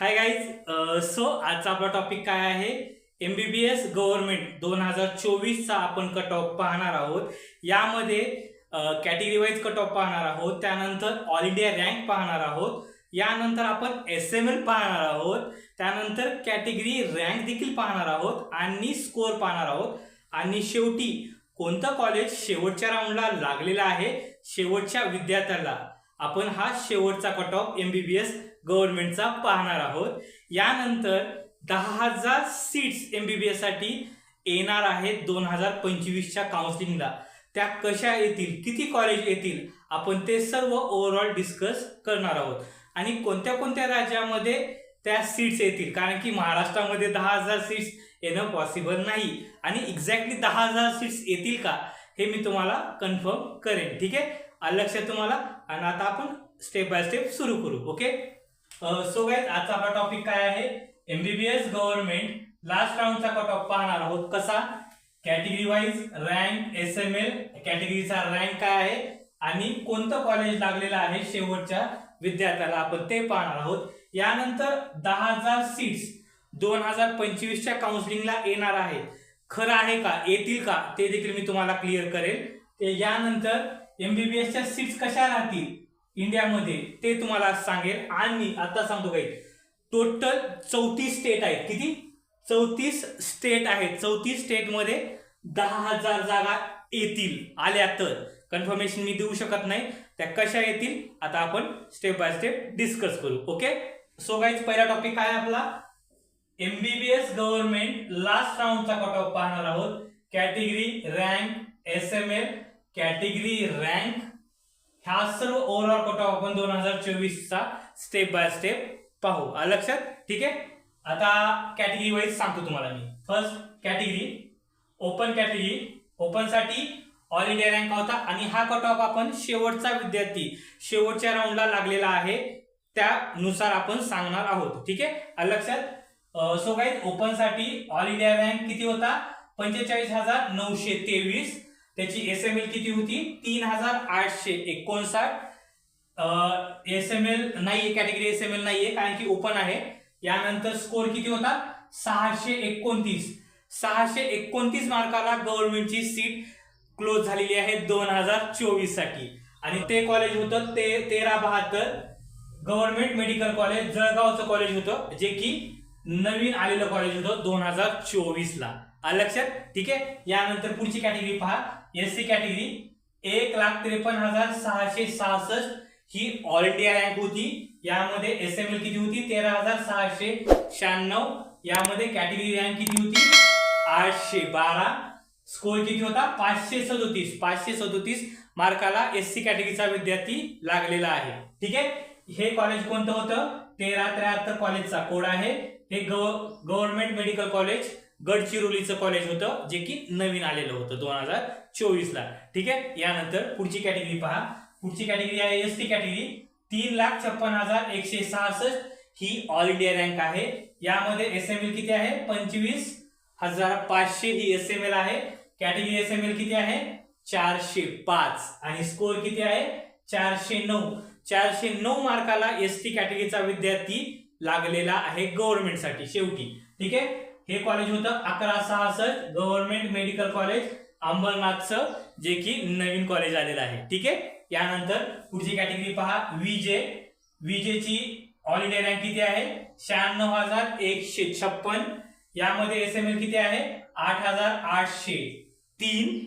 Hi guys so आजचा आपला topic काय आहे? एमबीबीएस गव्हर्नमेंट दोन हजार चोवीसचा आपण कट ऑफ पाहणार आहोत. यामध्ये कॅटेगरी वाईज कट ऑफ पाहणार आहोत. त्यानंतर ऑल इंडिया रँक पाहणार आहोत. यानंतर आपण एस एम एल पाहणार आहोत. त्यानंतर कॅटेगरी रँक देखील पाहणार आहोत आणि स्कोअर पाहणार आहोत. आणि शेवटी कोणतं कॉलेज शेवटच्या राऊंडला लागलेलं आहे? शेवटच्या विद्यार्थ्याला. आपण हा शेवटचा कट ऑफ एमबीबीएस गव्हर्नमेंटचा पाहणार आहोत. यानंतर दहा हजार सीट्स एमबीबीएससाठी येणार आहेत दोन हजार पंचवीसच्या काउन्सिलिंगला त्या कशा येतील किती कॉलेज येतील आपण ते सर्व ओव्हरऑल डिस्कस करणार आहोत. आणि कोणत्या कोणत्या राज्यामध्ये त्या सीट्स येतील? कारण की महाराष्ट्रामध्ये दहा हजार सीट्स येणं पॉसिबल नाही. आणि एक्झॅक्टली दहा हजार सीट्स येतील का हे मी तुम्हाला कन्फर्म करेन. ठीक आहे? लक्षात तुम्हाला? आणि आता आपण स्टेप बाय स्टेप सुरू करू ओके सो गाईज आजचा आपला टॉपिक काय आहे? एमबीबीएस गव्हर्नमेंट लास्ट राऊंडचा कट ऑफ पाहणार आहोत. कसा? Category wise rank S M L कॅटेगरीचा rank काय आहे? आणि कोणतं कॉलेज लागलेलं आहे? शेवटच्या विद्यार्थ्याला आपण ते पाहणार आहोत. यानंतर दहा हजार सीट्स दोन हजार पंचवीसच्या काउन्सिलिंगला येणार आहे खरं आहे का? येतील का? ते देखील मी तुम्हाला क्लिअर करेल. यानंतर एमबीबीएसच्या सीट्स कशा राहतील इंडियामध्ये ते तुम्हाला सांगेल. आणि आता सांगतो काही. टोटल चौतीस स्टेट आहेत. किती? चौतीस स्टेट आहेत. चौतीस स्टेटमध्ये दहा हजार जागा येतील. आल्या तर. कन्फर्मेशन मी देऊ शकत नाही. त्या कशा येतील? आता आपण स्टेप बाय स्टेप डिस्कस करू. ओके सो गाईज पहिला टॉपिक काय आपला? एमबीबीएस गव्हर्नमेंट लास्ट राऊंडचा कट ऑफ पाहणार आहोत. Category rank S M L category rank ह्या सर्व ओव्हरऑल कट ऑफ आपण दोन हजार चोवीसचा स्टेप बाय स्टेप पाहू. आलं लक्षात? ठीक आहे? आता कॅटेगरी वाईज सांगतो तुम्हाला मी. फर्स्ट कॅटेगरी ओपन कॅटेगरी ओपनसाठी ऑल इंडिया रँक होता आणि हा कट ऑफ आपण शेवटचा विद्यार्थी शेवटच्या राऊंडला लागलेला आहे. त्यानुसार आपण सांगणार आहोत. ठीक आहे? लक्षात? सो काही ओपनसाठी ऑल इंडिया रँक किती होता? पंचेचाळीस हजार नऊशे तेवीस. त्याची एस एम एल किती होती? तीन हजार आठशे एकोणसाठ. एस एम एल नाहीये कॅटेगरी एस एम एल नाहीये कारण की ओपन आहे. यानंतर स्कोर किती होता? सहाशे एकोणतीस. सहाशे एकोणतीस मार्काला गव्हर्नमेंटची सीट क्लोज झालेली आहे दोन हजार चोवीससाठी आणि ते कॉलेज होतं ते तेरा बहात्तर. गव्हर्नमेंट मेडिकल कॉलेज जळगावचं कॉलेज होतं जे की नवीन आलेलं कॉलेज होतं दोन हजार चोवीसला. लक्षात? ठीक? आहे यानंतर पुढची कॅटेगरी पहा. SC category. एक लाख त्रेपन्न हजार सहाशे सहासष्ट ही ऑल इंडिया रँक होती. यामध्ये एस एम एल किती होती? तेरा हजार सहाशे शहाण्णव. यामध्ये कॅटेगरी रँक किती होती? आठशे बारा. स्कोर किती होता? पाचशे सदोतीस. पाचशे सदोतीस मार्काला एस सी कॅटेगरीचा विद्यार्थी लागलेला आहे. ठीक आहे? हे कॉलेज कोणतं होतं? तेरा त्र्याहत्तर कॉलेजचा कोड आहे. हे गव्हर्नमेंट मेडिकल कॉलेज गडचिरोलीचं कॉलेज होतं जे की नवीन आलेलं होतं दोन हजार चोवीस ला ठीक आहे? यानंतर पुढची कॅटेगरी पहा. पुढची कॅटेगरी आहे एस टी कॅटेगरी तीन लाख छप्पन हजार एकशे सहासष्ट ही ऑल इंडिया रँक आहे. यामध्ये एस एम एल किती आहे? पंचवीस हजार पाचशे ही एस एम एल आहे. कॅटेगरी एस एम एल किती आहे? चारशे पाच. आणि स्कोर किती आहे? चारशे नऊ. चारशे नऊ मार्काला एस टी कॅटेगरीचा विद्यार्थी लागलेला आहे गव्हर्नमेंटसाठी शेवटी. ठीक आहे? हे कॉलेज होतं अकरा सहासष्ट गव्हर्नमेंट मेडिकल कॉलेज अंबरनाथचं जे की नवीन कॉलेज आलेलं आहे. ठीक आहे? यानंतर पुढची कॅटेगरी पहा विजे विजेची ऑल इंडिया रँक किती आहे? शहाण्णव हजार एकशे छप्पन. यामध्ये एस एम एल किती आहे? आठ हजार आठशे तीन.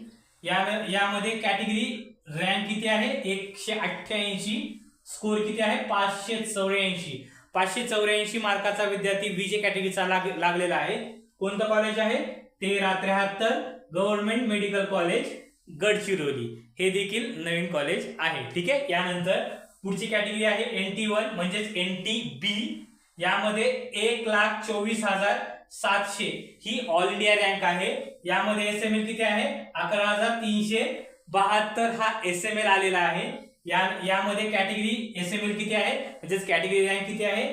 या यामध्ये कॅटेगरी रँक किती आहे? एकशे अठ्ठ्याऐंशी. स्कोर किती आहे? पाचशे चौऱ्याऐंशी. पाचशे चौऱ्याऐंशी मार्काचा विद्यार्थी विजे कॅटेगरीचा लाग लागलेला आहे. कोणतं कॉलेज आहे? तेरा त्र्याहत्तर गव्हर्नमेंट मेडिकल कॉलेज गडचिरोली. हे देखील नवीन कॉलेज आहे. ठीक आहे? यानंतर पुढची कॅटेगरी आहे एन टी वन म्हणजेच एन टी बी यामध्ये एक लाख चोवीस हजार सातशे ही ऑल इंडिया रँक आहे. यामध्ये एस एम एल किती आहे? अकरा हजार तीनशे बहात्तर हा एस एम एल आलेला आहे. या यामध्ये कॅटेगरी एस एम एल किती आहे? म्हणजेच कॅटेगरी रँक किती आहे?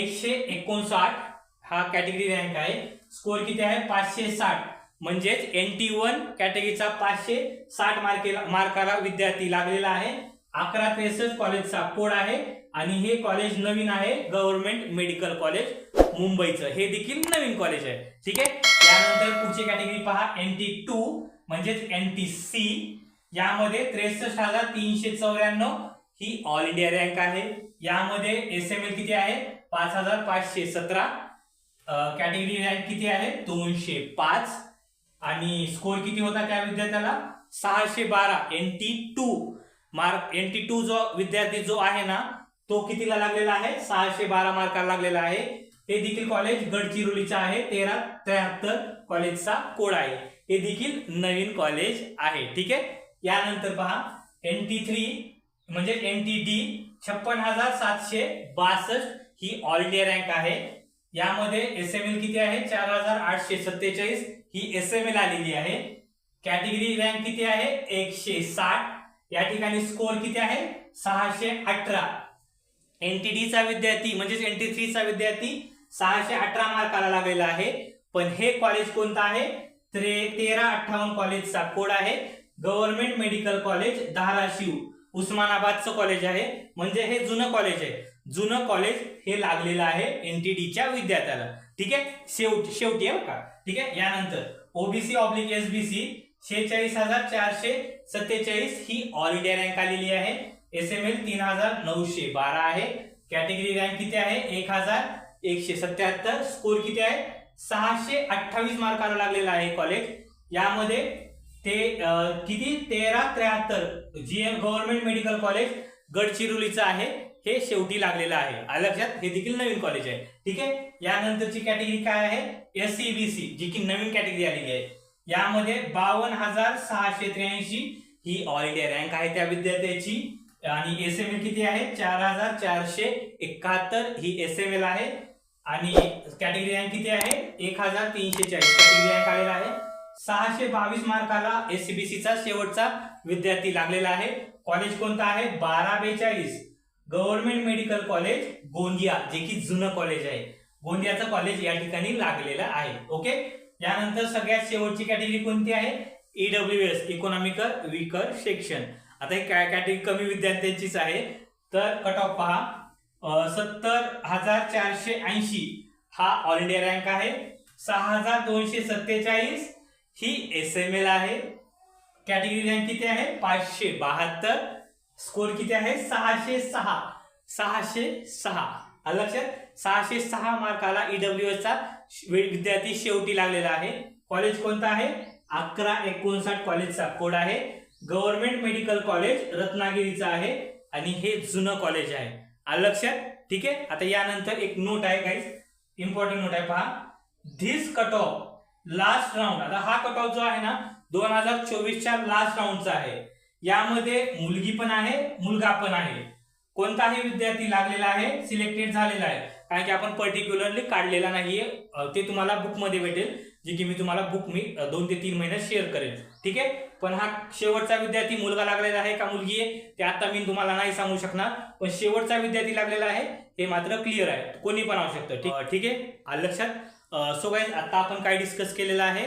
एकशे एकोणसाठ हा कॅटेगरी रँक आहे. स्कोर किती आहे? पाचशे साठ. म्हणजेच एन टी वन कॅटेगरीचा पाचशे साठ मार्के मार्काला विद्यार्थी लागलेला आहे. अकरा त्रेसष्ट कॉलेजचा कोड आहे आणि हे कॉलेज नवीन आहे गव्हर्नमेंट मेडिकल कॉलेज मुंबईचं. हे देखील नवीन कॉलेज आहे. ठीक आहे? त्यानंतर पुढची कॅटेगरी पहा एन टी टू म्हणजेच एन टी सी यामध्ये त्रेसष्ट हजार तीनशे चौऱ्याण्णव ही ऑल इंडिया रँक आहे. यामध्ये एस एम एल किती आहे? पाच हजार पाचशे सतरा. कॅटेगरी रँक किती आहे? दोनशे पाच. आणि स्कोर किती होता त्या विद्यार्थ्याला? सहाशे बारा. N T two mark N T two जो विद्यार्थी जो आहे ना तो कितीला लागलेला आहे? सहाशे बारा मार्काला लागलेला आहे. ते देखील कॉलेज गडचिरोलीचा आहे. तेरा त्र्याहत्तर कॉलेजचा कोड आहे. हे देखील नवीन कॉलेज आहे. ठीक आहे? यानंतर पहा. एन टी थ्री म्हणजे एन टी डी छप्पन हजार सातशे बासष्ट ही ऑल इंडिया रँक आहे. यामध्ये एस एम एल किती आहे? चार हजार आठशे सत्तेचाळीस. ही एस एम एल आलेली आहे. कॅटेगरी रँक किती आहे? एकशे साठ. या ठिकाणी स्कोर किती आहे? सहाशे अठरा. एनटीडीचा विद्यार्थी म्हणजेच एनटी थ्रीचा विद्यार्थी सहाशे अठरा मार्काला लागलेला आहे. पण हे कॉलेज कोणतं आहे? तेरा अठ्ठावन्न कॉलेजचा कोड आहे. Government medical college Dharashiv. उस्मानाबादचं college आहे. म्हणजे हे जुनं कॉलेज आहे. जुनं कॉलेज हे लागलेलं आहे एन टी डीच्या विद्यार्थ्याला. ठीक आहे? शेवटी शेवटी आहे का ठीक आहे? यानंतर ओबीसी ऑब्लिक एसबीसी शेहेचाळीस हजार चारशे सत्तेचाळीस ही ऑल इंडिया रँक आलेली आहे. एस एम एल तीन हजार नऊशे बारा आहे. कॅटेगरी रँक किती आहे? एक हजार एकशे सत्याहत्तर. स्कोर किती आहे? सहाशे अठ्ठावीस मार्काला लागलेला आहे कॉलेज यामध्ये ते किती? तेरा त्र्याहत्तर. G M government medical college गडचिरोलीचं आहे. हे शेवटी लागलेलं आहे. लक्षात? हे देखील नवीन कॉलेज आहे. ठीक आहे? यानंतरची कॅटेगरी काय आहे? एस सी बी सी जी की नवीन कॅटेगरी आलेली आहे. यामध्ये बावन्न हजार सहाशे त्र्याऐंशी ही ऑल इंडिया रँक आहे त्या विद्यार्थ्याची. आणि एस एम एल किती आहे? चार हजार चारशे एकाहत्तर ही एस एम एल आहे. आणि कॅटेगरी रँक किती आहे? एक हजार तीनशे चाळीस. कॅटेगरी रँक आलेला आहे. सहाशे बावीस मार्काला एससीबीसीचा शेवटचा विद्यार्थी लागलेला आहे. कॉलेज कोणतं आहे? बारा बेचाळीस गव्हर्नमेंट मेडिकल कॉलेज गोंदिया जे की जुनं कॉलेज आहे. गोंदियाचं कॉलेज या ठिकाणी लागलेलं आहे. ओके? यानंतर सगळ्यात शेवटची कॅटेगरी कोणती आहे? EW S economical weaker section. आता ही कॅटेगरी? कमी विद्यार्थ्यांचीच आहे. तर कट ऑफ पहा. सत्तर हजार चारशे ऐंशी हा ऑल इंडिया रँक आहे. सहा हजार दोनशे सत्तेचाळीस ही एस एम एल आहे. कॅटेगरी रँक किती आहे? पाचशे बहात्तर. स्कोर किती आहे? सहाशे सहा. सहाशे सहा. आलं लक्षात? सहाशे सहा मार्काला ईडब्ल्यू एस विद्यार्थी शेवटी लागलेला आहे. कॉलेज कोणता आहे? अकरा एकोणसाठ कॉलेजचा कोड आहे. गव्हर्नमेंट मेडिकल कॉलेज रत्नागिरीचा आहे. आणि हे जुनं कॉलेज आहे. आलं लक्षात? ठीक आहे? आता यानंतर एक नोट आहे गाईज इम्पॉर्टंट नोट आहे. पहा. This cut off last round आता हा कट ऑफ जो आहे ना दोन हजार चोवीसच्या लास्ट राऊंडचा आहे. यामध्ये मुलगी पण आहे मुलगा पण आहे. कोणताही विद्यार्थी लागलेला आहे सिलेक्टेड झालेला आहे. कारण की आपण पर्टिक्युलरली काढलेला नाहीये. ते तुम्हाला बुकमध्ये भेटेल जे की मी तुम्हाला बुक मी दोन ते तीन महिन्यात शेअर करेल. ठीक आहे? पण हा शेवटचा विद्यार्थी मुलगा लागलेला आहे का मुलगी आहे ते आता मी तुम्हाला नाही सांगू शकणार. पण शेवटचा विद्यार्थी लागलेला आहे हे मात्र क्लिअर आहे. कोणी पण आवू शकतं. ठीक आहे? लक्षात? सो गाईज आता आपण काय डिस्कस केलेलं आहे?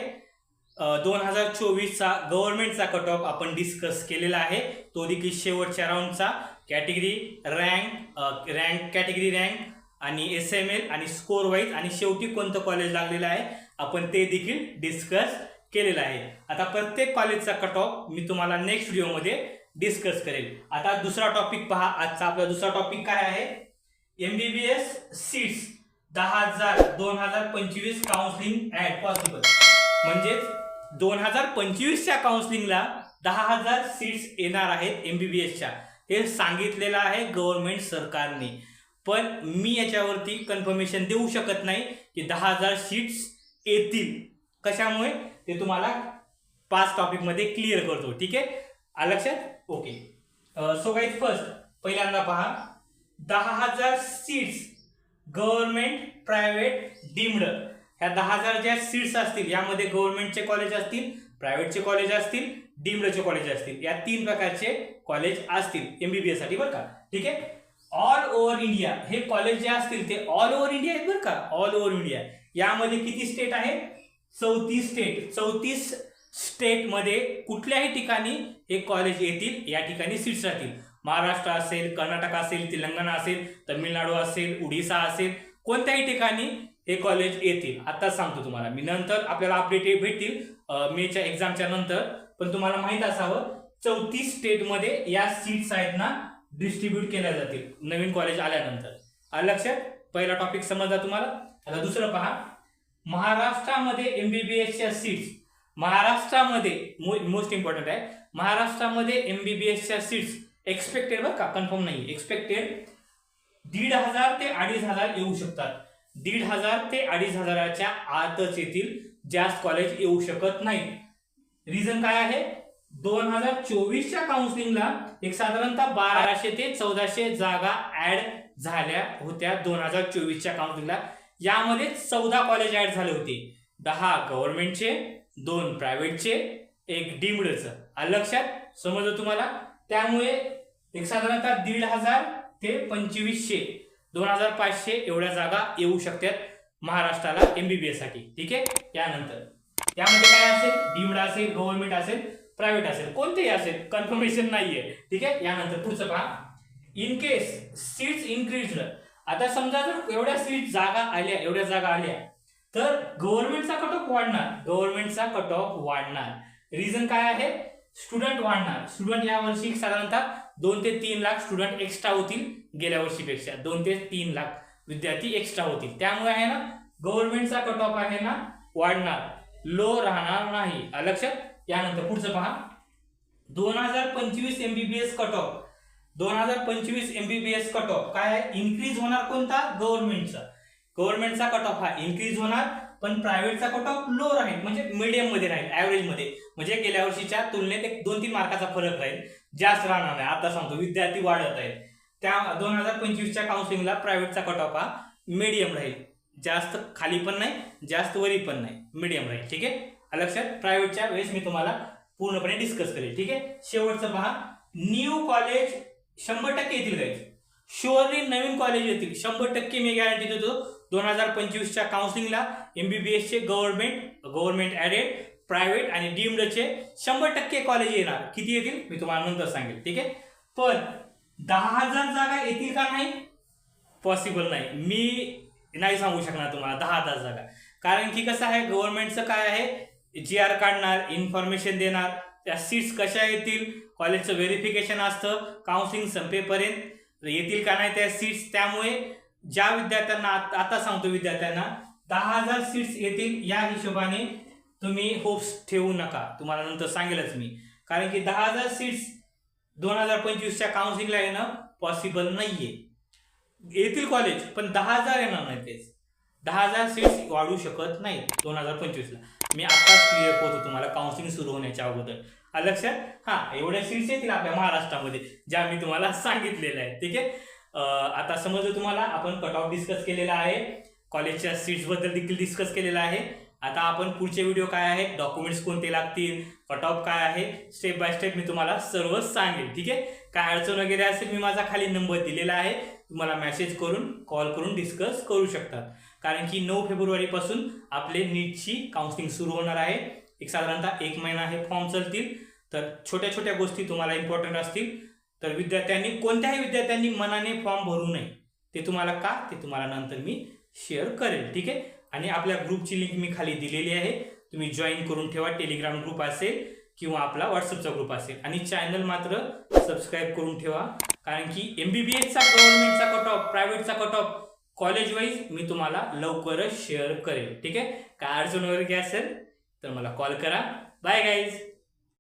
दोन हजार चोवीसचा गव्हर्नमेंटचा कट ऑफ आपण डिस्कस केलेला आहे. तो देखील शेवटच्या राऊंडचा category rank rank category rank आणि एस एम एल आणि स्कोर वाईज आणि शेवटी कोणतं कॉलेज लागलेलं आहे? आपण ते देखील डिस्कस केलेलं आहे. आता प्रत्येक कॉलेजचा कट ऑफ मी तुम्हाला नेक्स्ट व्हिडिओमध्ये डिस्कस करेल. आता दुसरा टॉपिक पहा. आजचा आपला दुसरा टॉपिक काय आहे? एमबीबीएस सीट्स दहा हजार दोन हजार पंचवीस काउन्सिलिंग ऍट पॉसिबल म्हणजेच दोन हजार पंचवीसच्या काउन्सिलिंगला दहा हजार सीट्स येणार आहेत एम बी बी एसच्या हे सांगितलेलं आहे गव्हर्नमेंट सरकारने. पण मी याच्यावरती कन्फर्मेशन देऊ शकत नाही की दहा हजार सीट्स येतील. कशामुळे? ते तुम्हाला पाच टॉपिकमध्ये क्लिअर करतो. ठीक आहे? आलं लक्षात? ओके सो गाईज फर्स्ट पहिल्यांदा पहा. दहा हजार सीट्स गव्हर्नमेंट प्रायव्हेट डीम्ड. ह्या दहा हजार ज्या सीट्स असतील यामध्ये गव्हर्नमेंटचे कॉलेज असतील प्रायव्हेटचे कॉलेज असतील डीम्डचे कॉलेज असतील. या तीन प्रकारचे कॉलेज असतील एमबीबीएससाठी बरं का. ठीक आहे? ऑल ओव्हर इंडिया हे कॉलेज जे असतील ते ऑल ओव्हर इंडिया आहेत बरं का. ऑल ओव्हर इंडिया यामध्ये किती स्टेट आहे? चौतीस स्टेट चौतीस स्टेटमध्ये कुठल्याही ठिकाणी हे कॉलेज येतील या ठिकाणी सीट्स राहतील. महाराष्ट्र असेल कर्नाटक असेल तेलंगणा असेल तमिळनाडू असेल उडीसा असेल कोणत्याही ठिकाणी हे कॉलेज येतील. आता सांगतो तुम्हाला. मी नंतर आपल्याला अपडेट भेटतील मेच्या एक्झामच्या नंतर. पण तुम्हाला माहीत असावं चौतीस स्टेटमध्ये या सीट्स आहेत ना डिस्ट्रीब्यूट केल्या जातील. नवीन कॉलेज आल्यानंतर. लक्षात? पहिला टॉपिक समजला तुम्हाला? आता दुसरं पहा. महाराष्ट्रामध्ये एमबीबीएसच्या सीट्स महाराष्ट्रामध्ये मोस्ट इम्पॉर्टंट आहे. महाराष्ट्रामध्ये एमबीबीएसच्या सीट्स एक्सपेक्टेड बरं का कन्फर्म नाही एक्सपेक्टेड दीड हजार ते अडीच हजार येऊ शकतात. दीड हजार ते अडीच हजाराच्या आतच येथील जास्त कॉलेज येऊ शकत नाही. रिझन काय आहे? दोन हजार चोवीसच्या काउन्सिलिंगला एक साधारणतः बाराशे ते चौदाशे जागा ऍड झाल्या होत्या दोन हजार चोवीसच्या काउन्सिलिंगला यामध्ये चौदा कॉलेज ऍड झाले होते. दहा गव्हर्नमेंटचे दोन प्रायव्हेटचे एक डीमडचं लक्षात? समजलं तुम्हाला? त्यामुळे एक साधारणतः दीड हजार ते पंचवीसशे दोन हजार पाचशे एवढ्या जागा येऊ शकतात महाराष्ट्राला एमबीबीएससाठी. ठीक आहे? यानंतर. त्यामध्ये काय असेल? डीमड असेल गव्हर्नमेंट असेल प्रायव्हेट असेल कोणतेही असेल कन्फर्मेशन नाहीये. ठीक आहे? यानंतर पुढचं पहा. इन केस सीट्स इन्क्रीज आता समजा जर एवढ्या सीट जागा आल्या एवढ्या जागा आल्या तर गव्हर्नमेंटचा कट ऑफ वाढणार. गव्हर्नमेंटचा कट ऑफ वाढणार. रिझन काय आहे? स्टुडंट वाढणार. स्टुडंट या वर्षी साधारणतः दोन ते तीन लाख स्टुडंट एक्स्ट्रा होतील गेल्या वर्षीपेक्षा. दोन ते तीन लाख विद्यार्थी एक्स्ट्रा होतील. त्यामुळे आहे ना गव्हर्नमेंटचा कट ऑफ आहे ना वाढणार. लो राहणार नाही. आलं लक्षात? यानंतर पुढचं पहा. दोन हजार पंचवीस एमबीबीएस कट ऑफ दोन हजार पंचवीस एमबीबीएस कट ऑफ काय इन्क्रीज होणार कोणता? गव्हर्नमेंटचा गव्हर्नमेंटचा कट ऑफ हा. इन्क्रीज होणार पण प्रायव्हेटचा कट ऑफ लो राहील. म्हणजे मीडियममध्ये राहील. ऍव्हरेजमध्ये. म्हणजे गेल्या वर्षीच्या तुलनेत एक दोन तीन मार्काचा फरक राहील. जास्त राहणार नाही. आता सांगतो विद्यार्थी वाढत आहेत. त्या दोन हजार पंचवीसच्या काउन्सिलिंगला प्रायव्हेटचा कट ऑफ हा मीडियम राहील. जास्त खाली पण नाही जास्त वरी पण नाही. मीडियम राहील ठीक आहे? लक्षात प्रायव्हेटच्या वेळेस मी तुम्हाला पूर्णपणे डिस्कस करेल ठीक आहे? शेवटचं पहा न्यू कॉलेज शंभर टक्के येतील गाईज शुअरली नवीन कॉलेज येतील. शंभर टक्के मी गॅरंटी देतो दोन हजार पंचवीसच्या काउन्सिलिंगला एमबीबीएसचे गव्हर्नमेंट गव्हर्नमेंट ॲडेड प्रायव्हेट आणि डीम्डचे शंभर टक्के कॉलेज येणार. किती येतील? मी तुम्हाला नंतर सांगेल. ठीक आहे? पण दहा हजार जागा येतील का नाही? पॉसिबल नाही. मी नाही सांगू शकणार तुम्हाला दहा हजार जागा. कारण की कसं आहे गव्हर्नमेंटचं काय आहे? जी आर काढणार इन्फॉर्मेशन देणार. त्या सीट्स कशा येतील? कॉलेजचं व्हेरिफिकेशन असतं. काउन्सिलिंग संपेपर्यंत येतील का नाही त्या सीट्स त्यामुळे ज्या विद्यार्थ्यांना आता सांगतो विद्यार्थ्यांना दहा हजार सीट्स येतील या हिशोबाने तुम्ही होप्स ठेवू नका. तुम्हाला नंतर सांगेलच मी. कारण की दहा हजार सीट्स दोन हजार पंचवीसच्या काउन्सिलिंगला येणं पॉसिबल नाहीये. येतील कॉलेज पण दहा हजार येणार नाही तेच. दहा हजार सीट्स वाढू शकत नाही दोन हजार पंचवीसला. मी आत्ताच क्लिअर होतो तुम्हाला काउन्सिलिंग सुरू होण्याच्या अगोदर. लक्षात? हा एवढ्या सीट्स येतील आपल्या महाराष्ट्रामध्ये ज्या मी तुम्हाला सांगितलेल्या आहेत. ठीक आहे? आता समजलं तुम्हाला? आपण कट ऑफ डिस्कस केलेला आहे. कॉलेजच्या सीट्सबद्दल देखील डिस्कस केलेला आहे. आता आपण पुढचे व्हिडिओ काय आहे? डॉक्युमेंट्स कोणते लागतील? कट ऑफ काय आहे? स्टेप बाय स्टेप मी तुम्हाला सर्व सांगेल ठीक आहे? काय अडचण वगैरे असेल मी माझा खाली नंबर दिलेला आहे. तुम्हाला मेसेज करून कॉल करून डिस्कस करू शकतात कारण की नऊ फेब्रुवारीपासून आपले नीटची काउन्सिलिंग सुरू होणार आहे. एक साधारणतः एक महिना हे फॉर्म चालतील. तर छोट्या छोट्या गोष्टी तुम्हाला इम्पॉर्टंट असतील. तर विद्यार्थ्यांनी कोणत्याही विद्यार्थ्यांनी मनाने फॉर्म भरू नये. ते तुम्हाला का? ते तुम्हाला नंतर मी शेअर करेल ठीक आहे? आणि आपल्या ग्रुपची लिंक मी खाली दिलेली आहे. तुम्ही जॉईन करून ठेवा. टेलिग्राम ग्रुप असेल किंवा आपला व्हॉट्सअपचा ग्रुप असेल. आणि चॅनल मात्र सबस्क्राईब करून ठेवा. कारण की एमबीबीएसचा गव्हर्नमेंटचा कट ऑफ प्रायव्हेटचा कट ऑफ कॉलेज वाईज मी तुम्हाला लवकरच शेअर करेल. ठीक आहे? काय अडचण वगैरे काय असेल तर मला कॉल करा. Bye guys